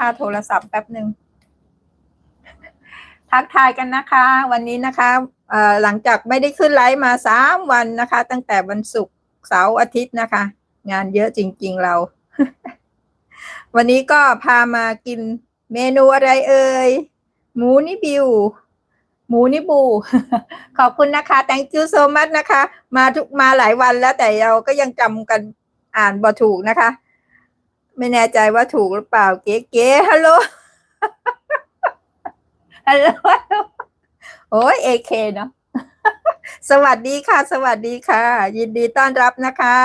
ค่าโทรศัพท์แป๊บหนึ่งทักทายกันนะคะ วันนี้นะคะหลังจากไม่ได้ขึ้นไลฟ์มาสามวันนะคะ ตั้งแต่วันศุกร์เสาร์อาทิตย์นะคะ งานเยอะจริง ๆเรา วันนี้ก็พามากินเมนูอะไรเอ่ยหมูนิบิวหมูนิบู ขอบคุณนะคะ thank you so much นะคะ มาทุกมาหลายวันแล้วแต่เราก็ยังจำกันอ่านบ่ถูกนะคะ ไม่แน่ใจว่าถูกหรือเปล่า เก๋เก๋ฮัลโหล ฮัลโหล โอ้ยเอเคเนาะ สวัสดีค่ะ สวัสดีค่ะ ยินดีต้อนรับนะคะ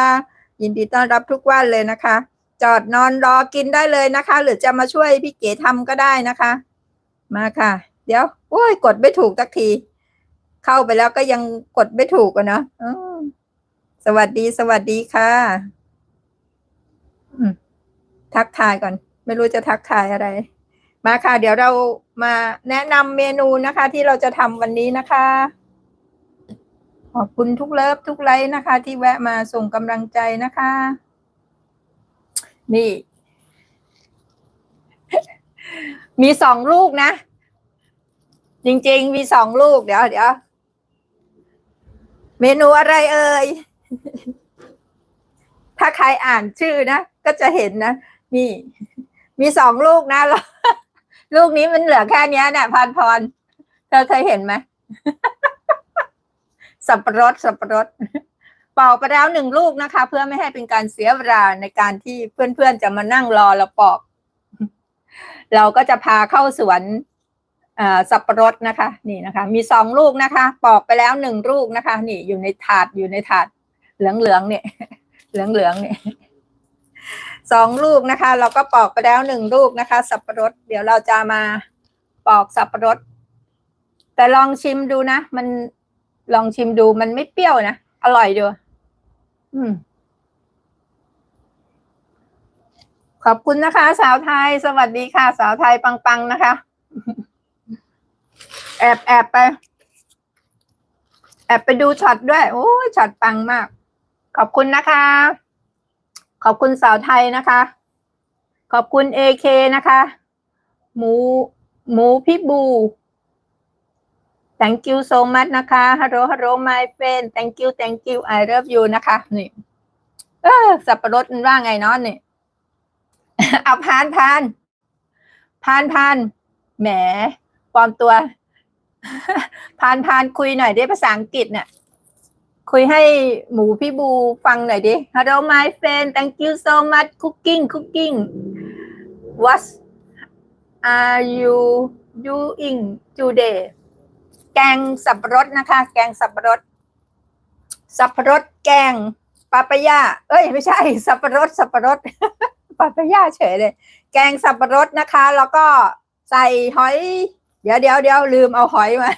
ยินดีต้อนรับทุกวันเลยนะคะ จอดนอนรอกินได้เลยนะคะ หรือจะมาช่วยพี่เก๋ทำก็ได้นะคะ มาค่ะ เดี๋ยว โอ้ย กดไม่ถูกสักที เข้าไปแล้วก็ยังกดไม่ถูกอะเนาะสวัสดี สวัสดีค่ะ ทักทายก่อน ไม่รู้จะทักทายอะไร มาค่ะ เดี๋ยวเรามาแนะนำเมนูนะคะ ที่เราจะทำวันนี้นะคะ ขอบคุณทุกเลิฟทุกไลค์นะคะ ที่แวะมาส่งกำลังใจนะคะ นี่ มีสองลูกนะ จริง ๆ มีสองลูกเดี๋ยวเดี๋ยวเมนูอะไรเอ่ยถ้าใครอ่านชื่อนะ ก็จะเห็นนะ นี่ มีสองลูกนะแล้วลูกนี้มันเหลือแค่นี้เนี่ยพันพร เธอเคยเห็นไหมสับปะรดสับปะรดเป่าไปแล้วหนึ่งลูกนะคะ เพื่อไม่ให้เป็นการเสียเวลาในการที่เพื่อนๆจะมานั่งรอเราปอก เราก็จะพาเข้าสวนสับปะรดนะคะ นี่นะคะ มีสองลูกนะคะ ปอกไปแล้วหนึ่งลูกนะคะ นี่อยู่ในถาดอยู่ในถาดเหลืองๆเนี่ย เหลืองๆเนี่ย สองลูกนะคะ เราก็ปอกไปแล้วหนึ่งลูกนะคะ สับปะรด เดี๋ยวเราจะมาปอกสับปะรด แต่ลองชิมดูนะ มันลองชิมดูมันไม่เปรี้ยวนะ อร่อยดูอืมขอบคุณนะคะ สาวไทย สวัสดีค่ะ สาวไทยปังๆนะคะ แอบแอบไป แอบไปดูช็อตด้วย โอ้ยช็อตปังมาก ขอบคุณนะคะ ขอบคุณสาวไทยนะคะ ขอบคุณเอเคนะคะ หมู หมูพี่บู thank you so much นะคะ hello hello my friend thank you thank you I love you นะคะ นี่ เออ สับปะรดมันว่าไงเนาะนี่เอาพานพานพานพานแหมปลอมตัว พานพานคุยหน่อยได้ภาษาอังกฤษเนี่ย คุยให้หมูพี่บูฟังหน่อยดิ Hello my friend thank you so much cooking cooking what are you doing today แกงสับปะรดนะคะ แกงสับปะรด สับปะรดแกงปาปายาเอ้ย ไม่ใช่ สับปะรด สับปะรดปาปายาเฉยเลย แกงสับปะรดนะคะ แล้วก็ใส่หอย เดี๋ยวเดี๋ยวเดี๋ยวลืมเอาหอยมา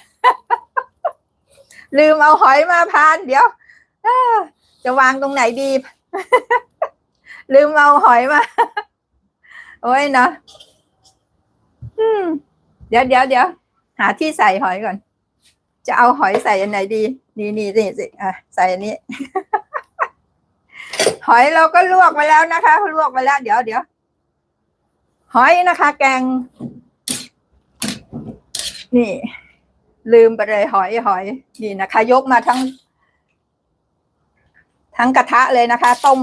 ลืมเอาหอยมาพาน เดี๋ยวจะวางตรงไหนดี ลืมเอาหอยมา โอ้ยเนาะเดี๋ยวเดี๋ยวเดี๋ยวหาที่ใส่หอยก่อน จะเอาหอยใส่อันไหนดี นี่นี่นี่สิอะใส่อันนี้ หอยเราก็ลวกไปแล้วนะคะลวกไปแล้ว เดี๋ยวเดี๋ยวหอยนะคะ แกง นี่ ลืมไปเลยหอยหอยนี่นะคะ ยกมาทั้ง ทั้งกระทะเลยนะคะ ต้ม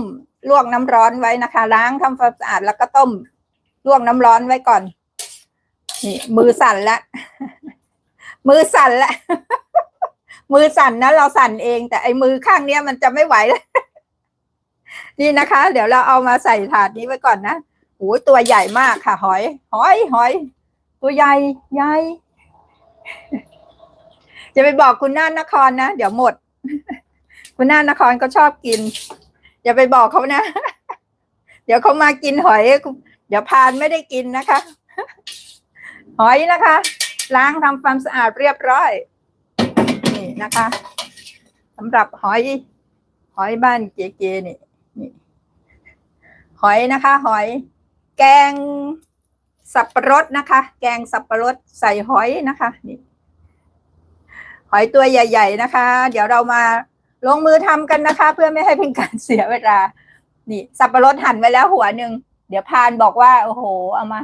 ลวกน้ำร้อนไว้นะคะ ล้างทำความสะอาดแล้วก็ต้มลวกน้ำร้อนไว้ก่อน นี่ มือสั่นละมือสั่นละมือสั่นนะเราสั่นเอง แต่ไอ้มือข้างเนี้ยมันจะไม่ไหวแล้วนี่นะคะ เดี๋ยวเราเอามาใส่ถาดนี้ไว้ก่อนนะโอ้ยตัวใหญ่มากค่ะ หอย หอยหอย ตัวใหญ่ใหญ่ จะไปบอกคุณน่านนครนะเดี๋ยวหมด คุณน่านนครก็ชอบกิน อย่าไปบอกเขานะ เดี๋ยวเขามากินหอย เดี๋ยวพานไม่ได้กินนะคะ หอยนะคะ ล้างทำความสะอาดเรียบร้อยนี่นะคะสำหรับหอย หอยบ้านเก๋ๆนี่นี่ หอยนะคะ หอย แกงสับปะรดนะคะ แกงสับปะรดใส่หอยนะคะ นี่ อยตัวใหญ่ ๆนะคะ เดี๋ยวเรามาลงมือทำกันนะคะ เพื่อไม่ให้เป็นการเสียเวลา นี่ สับปะรดหั่นไว้แล้วหัวหนึ่ง เดี๋ยวพานบอกว่า โอ้โห เอามา